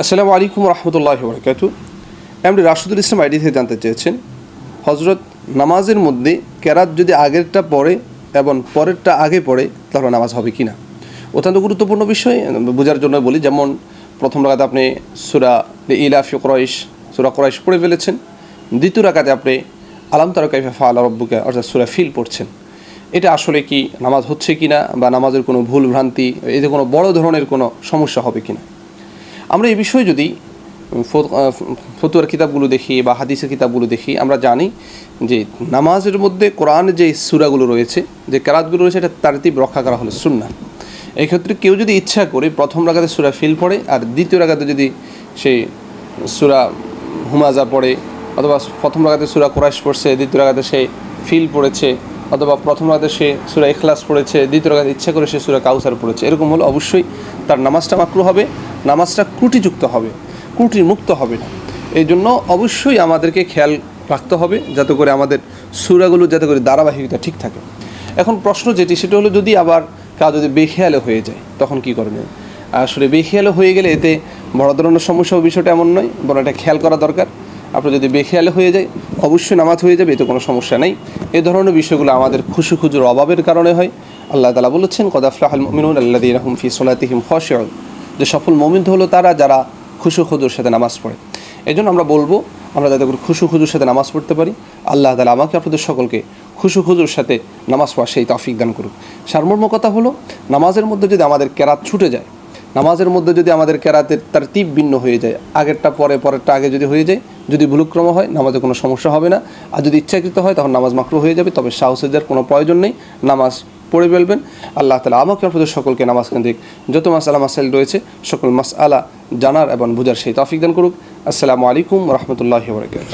আসসালামু আলাইকুম রহমতুল্লাহ বরকাতু। এমনি রাশিদুল ইসলাম আইডি থেকে জানতে চেয়েছেন হজরত নামাজের মধ্যে কেরাত যদি আগেরটা পড়ে এবং পরেরটা আগে পড়ে, তাহলে নামাজ হবে কি না অত্যন্ত গুরুত্বপূর্ণ বিষয়, বোঝার জন্য বলি, যেমন প্রথম রাগাতে আপনি সুরা ইলাফি ক্রয়েশ সুরা ক্রয়েশ পড়ে ফেলেছেন। দ্বিতীয় রাগাতে আপনি আলাম তারা কাইফা ফা আল্লাহ রব্বুকে, অর্থাৎ সুরা ফিল পড়ছেন। এটা আসলে কি নামাজ হচ্ছে কি না বা নামাজের কোনো ভুল ভ্রান্তি, এতে কোনো বড় ধরনের কোনো সমস্যা হবে কি না আমরা এই বিষয়ে যদি ফতুয়ার কিতাবগুলো দেখি বা হাদিসের কিতাবগুলো দেখি, আমরা জানি যে নামাজের মধ্যে কোরআনের যে সুরাগুলো রয়েছে, যে কেরাতগুলো রয়েছে, এটা তারতিব রক্ষা করা হলো সুন্না এই ক্ষেত্রে কেউ যদি ইচ্ছা করে প্রথম রাগাতে সুরা ফিল পড়ে আর দ্বিতীয় রাগাতে যদি সে সুরা হুমাজা পড়ে, অথবা প্রথম রাগাতে সুরা কোরাইশ পড়ছে, দ্বিতীয় রাগাতে সে ফিল পড়েছে, অথবা প্রথম রাতে সে সুরা এখলাস পড়েছে, দ্বিতীয় রাতে ইচ্ছা করে সে সুরা কাউসার পড়েছে, এরকম হলে অবশ্যই তার নামাজটা মাকরু হবে। নামাজটা ত্রুটিযুক্ত হবে ত্রুটি মুক্ত হবে না। এই জন্য অবশ্যই আমাদেরকে খেয়াল রাখতে হবে যাতে করে আমাদের সুরাগুলো যাতে করে ধারাবাহিকতা ঠিক থাকে। এখন প্রশ্ন যেটি, সেটা হলো যদি আবার কাজ যদি বেখেয়ালে হয়ে যায়, তখন কি করণীয় আসলে বেখেয়ালে হয়ে গেলে এতে বড় ধরনের সমস্যা বিষয়টা এমন নয়, বরং এটা খেয়াল করা দরকার। আপনার যদি বেখেয়ালে হয়ে যায়, অবশ্যই নামাজ হয়ে যাবে, এতে কোনো সমস্যা নেই। এ ধরনের বিষয়গুলো আমাদের খুশু খুজুর অভাবের কারণে হয়। আল্লাহ তালা বলেছেন কদাফলাহাল মিনুন আল্লাহ রহম ফি সোলাতিহিম খসেন যে সফল মমিন হলো তারা যারা খুশু খুজুর সাথে নামাজ পড়ে। এই জন্য আমরা বলব, আমরা যাতে করে খুশু খুজুর সাথে নামাজ পড়তে পারি, আল্লাহ তালা আমাকে আপনাদের সকলকে খুশু খুজুর সাথে নামাজ পড়া সেই তফিক দান করুক। সারমর্ম কথা হলো, নামাজের মধ্যে যদি আমাদের কেরাত ছুটে যায়, নামাজের মধ্যে যদি আমাদের কেরাতের তার তীব ভিন্ন হয়ে যায়, আগেরটা পরে, পরেরটা আগে যদি হয়ে যায়, যদি ভুলক্রম হয়, নামাজে কোনো সমস্যা হবে না। আর যদি ইচ্ছাকৃত হয়, তখন নামাজ মাকরু হয়ে যাবে, তবে সাহসের কোনো প্রয়োজন নেই, নামাজ পড়ে ফেলবেন। আল্লাহ তালা আমাকে আপনাদের সকলকে নামাজ কেন্দ্রিক যত মাসালা মাসাইল রয়েছে, সকল মাস আলা জানার এবং বুঝার সেই তফিক দান করুক। আসসালামু আলাইকুম রহমতুল্লাহ বরকাত